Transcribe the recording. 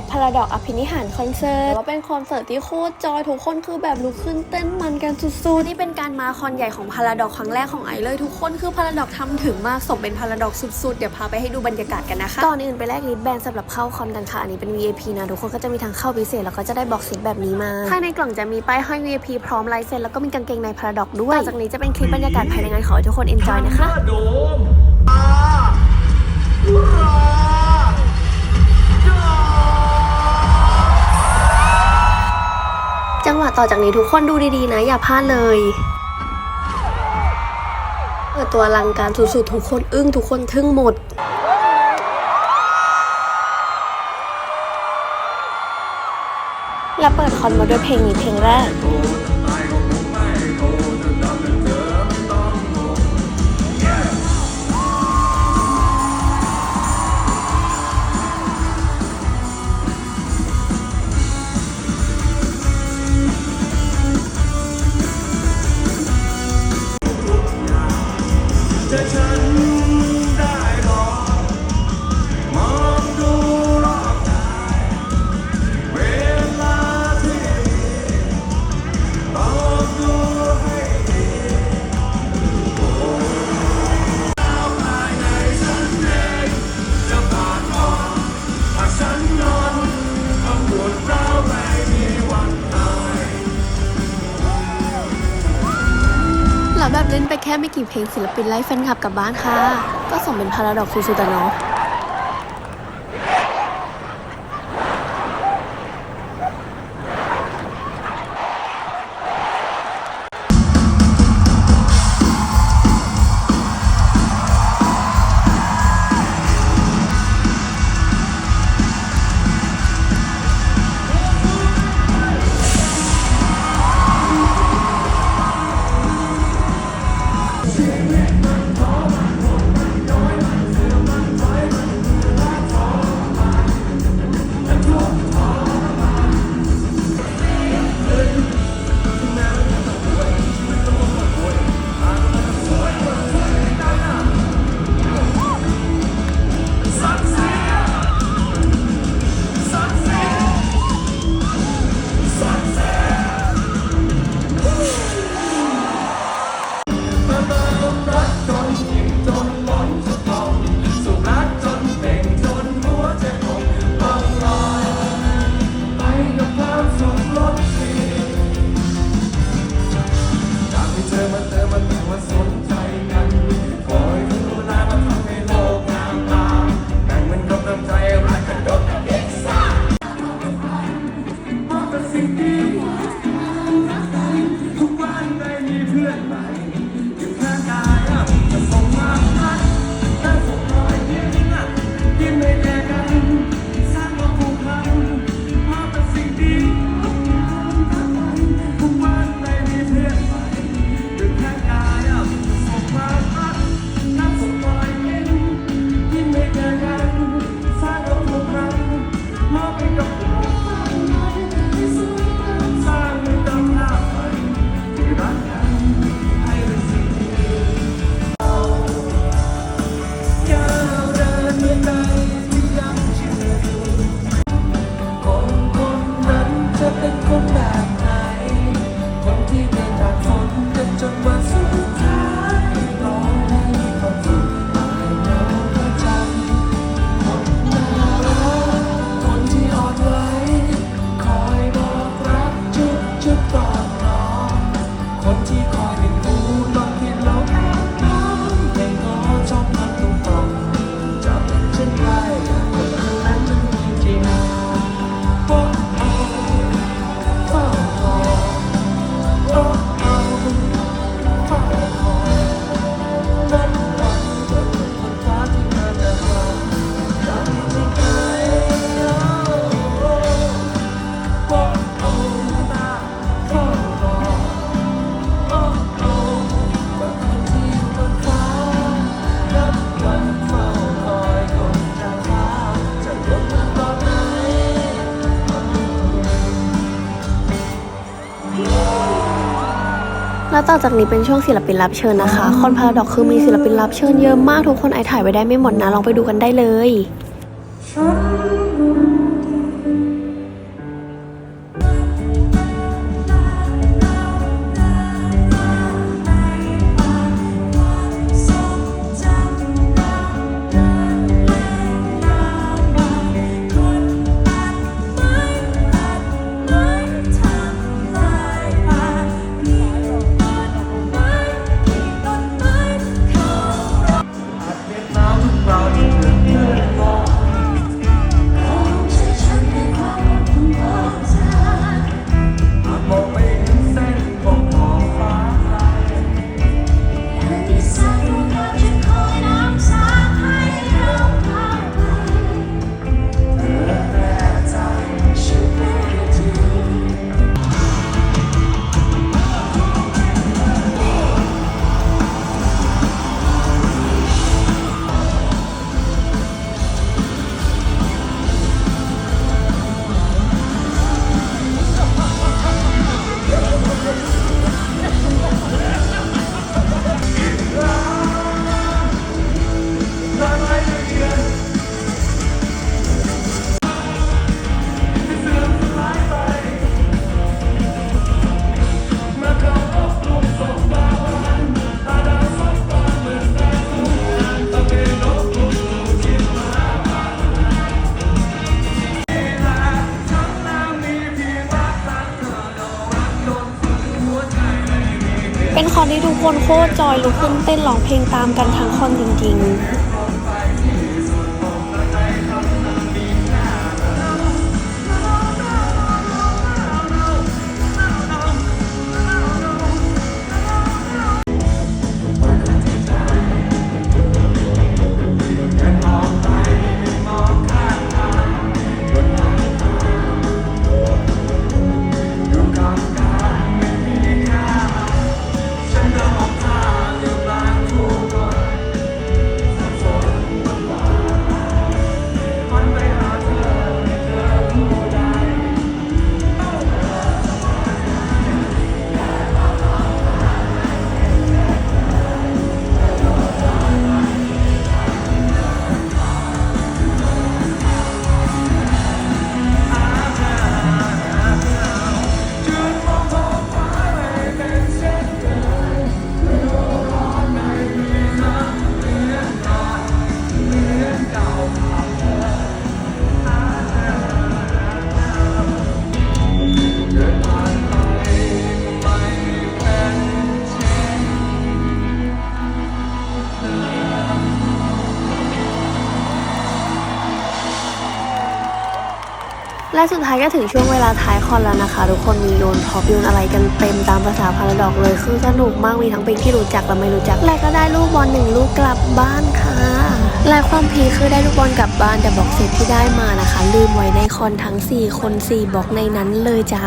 at Paradox อภินิหารคอนเสิร์ตว่าเป็นคอนเสิร์ตที่โคตรจอยทุกคนคือแบบลุกขึ้นเต้นมันกันสุดๆ นี่เป็นการมาคอนใหญ่ของ Paradox ครั้งแรกของไอเลยทุกคนคือ Paradox ทำถึงมากสมเป็น Paradox สุดๆ เดี๋ยวพาไปให้ดูบรรยากาศกันนะคะก่อนอื่นไปแลกลิสต์แบนสำหรับเข้าคอนกันค่ะอันนี้เป็น VIP นะทุกคนก็จะมีทางเข้าพิเศษแล้วก็จะได้บ็อกเซตแบบนี้มาภายในกล่องจะมีป้ายห้อย VIP พร้อมลายเซ็นแล้วก็มีกางเกงใน Paradox ด้วยต่อจากนี้จะเป็นคลิปบรรยากาศภายในงานขอให้ทุกคน enjoy นะคะโดมอ ต่อจากนี้ทุกคนดูดีๆนะ อย่าพลาดเลยเปิดตัวลังการสุดๆทุกคนอึ้งทุกคนทึ่งหมดและเปิดคอนมาด้วยเพลงนี้เพลงแรก เล่นไปแค่ไม่กี่เพลงศิลปินไล่แฟนคลับกลับบ้านค่ะ ก็สมเป็นพาราดอกสุดๆอะเนาะ มาเติมมาแต่ว่าสนใจกัน แล้วต่อจากนี้เป็นช่วงศิลปินรับเชิญนะคะ คอนพาราดอกคือมีศิลปินรับเชิญเยอะมากทุกคนไอถ่ายไว้ได้ไม่หมดนะ ลองไปดูกันได้เลย คอนที่ทุกคนโคตรจอยลุกขึ้นเต้นร้องเพลงตามกันทั้งคอนจริงๆ และสุดท้ายก็ถึงช่วงเวลาท้ายคอนแล้วนะคะ ทุกคนมีโยนพร็อพโยนอะไรกันเต็มตามภาษาพาราดอกเลยคือสนุกมากมีทั้งเพลงที่รู้จักและไม่รู้จัก และก็ได้ลูกบอลหนึ่งลูกกลับบ้านค่ะและความพีคคือได้ลูกบอลกลับบ้านแต่บ็อกเซตที่ได้มานะคะ ลืมไว้ในคอนทั้ง 4 คน 4บล็อกในนั้นเลยจ้า